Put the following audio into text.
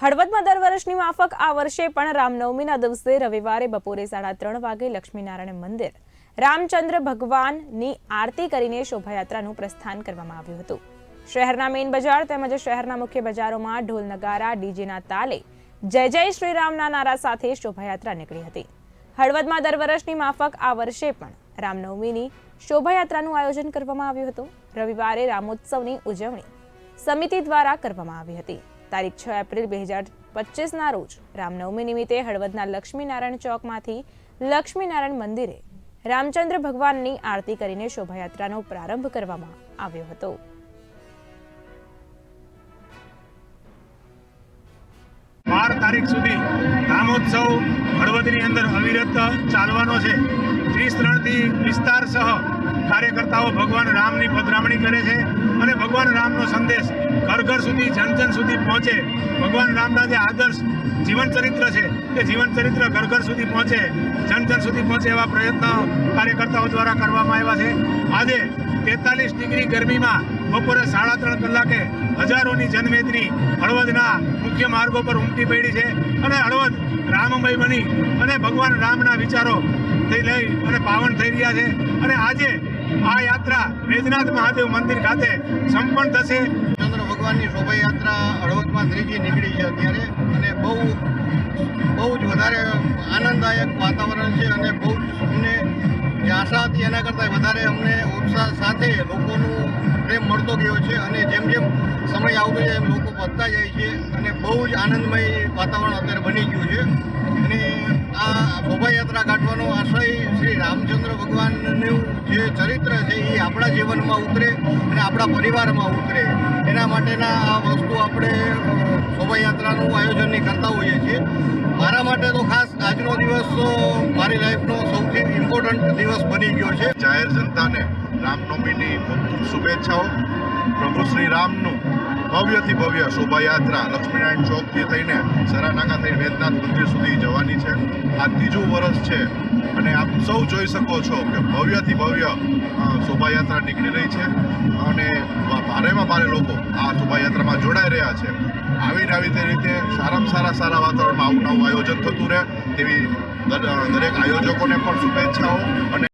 હળવદમાં દર વર્ષની માફક આ વર્ષે પણ રામનવમીના દિવસે રવિવારે બપોરે સાડા ત્રણ વાગે લક્ષ્મીનારાયણ મંદિર. રામચંદ્ર ભગવાનની આરતી કરીને શોભાયાત્રાનું પ્રસ્થાન કરવામાં આવ્યું હતું. શહેરના મેઇન બજાર તેમજ શહેરના મુખ્ય બજારોમાં ઢોલ નગારા, ડીજેના તાલે, જય જય શ્રી રામના નારા સાથે શોભાયાત્રા નીકળી હતી. હળવદમાં દર વર્ષની માફક આ વર્ષે પણ રામનવમીની શોભાયાત્રાનું આયોજન કરવામાં આવ્યું હતું. રવિવારે રામોત્સવની ઉજવણી સમિતિ દ્વારા કરવામાં આવી હતી. તારીખ છ એપ્રિલ બે હજાર પચીસના રોજ રામનવમી નિમિત્તે હળવદના લક્ષ્મીનારાયણ ચોકમાંથી લક્ષ્મીનારાયણ મંદિરે રામચંદ્ર ભગવાનની આરતી કરીને શોભાયાત્રાનો પ્રારંભ કરવામાં આવ્યો હતો. બાર તારીખ સુધી રામોત્સવ હળવદની અંદર અવિરત ચાલવાનો છે. ત્રીસ ત્રણથી વિસ્તાર સહ કાર્યકર્તાઓ ભગવાન રામની પધરામણી કરે છે. ભગવાન રામનો સંદેશ ઘર ઘર સુધી, જન જન સુધી પહોંચે. ભગવાન રામના જે આદર્શ જીવન ચરિત્ર છે તે જીવન ચરિત્ર ઘર ઘર સુધી પહોંચે, જન જન સુધી પહોંચે એવા પ્રયત્નો કાર્યકર્તાઓ દ્વારા કરવામાં આવ્યા છે. આજે તેતાલીસ ડિગ્રી ગરમીમાં બપોરે સાડા ત્રણ કલાકે હજારોની જનમેદની હળવદના મુખ્ય માર્ગો પર ઉમટી પડી છે અને હળવદ રામમય બની અને ભગવાન રામના વિચારો રહ્યા છે. અને આજે આ યાત્રા વેદનાથ મહાદેવ મંદિર ખાતે સંપન્ન થશે. ચંદ્ર ભગવાનની શોભાયાત્રા હળવદમાં ત્રીજી નીકળી છે અત્યારે. અને બહુ બહુ જ વધારે આનંદદાયક વાતાવરણ છે અને બહુ જ અમને જે આશા હતી એના કરતાં વધારે અમને ઉત્સાહ સાથે લોકોનું પ્રેમ મળતો ગયો છે. અને જેમ જેમ સમય આવતો જાય એમ લોકો વધતા જાય છે. અને બહુ જ આનંદમય વાતાવરણ અત્યારે બની ગયું છે. અને આ શોભાયાત્રા કાઢવાનો આશય આપણા જીવનમાં ઉતરે અને આપણા પરિવારમાં ઉતરે. એના માટેના આ વસ્તુ આપણે શોભાયાત્રાનું આયોજન નહીં કરતા હોઈએ છીએ. મારા માટે તો ખાસ આજનો દિવસ મારી લાઈફનો સૌથી ઇમ્પોર્ટન્ટ દિવસ બની ગયો છે. જાહેર જનતાને રામનવમીની ખૂબ શુભેચ્છાઓ. પ્રભુ શ્રી રામનું ભવ્યથી ભવ્ય શોભાયાત્રા લક્ષ્મીનારાયણ ચોકથી થઈને સરાનાકા થઈને વેદનાથ મંદિર સુધી જવાની છે. આ ત્રીજું વર્ષ છે અને આપ સૌ જોઈ શકો છો કે ભવ્યથી ભવ્ય શોભાયાત્રા નીકળી રહી છે અને ભારેમાં ભારે લોકો આ શોભાયાત્રામાં જોડાઈ રહ્યા છે. આવી તે રીતે સારામાં સારા સારા વાતાવરણમાં આવું નવું આયોજન થતું રહે તેવી દર- દરેક આયોજકોને પણ શુભેચ્છાઓ અને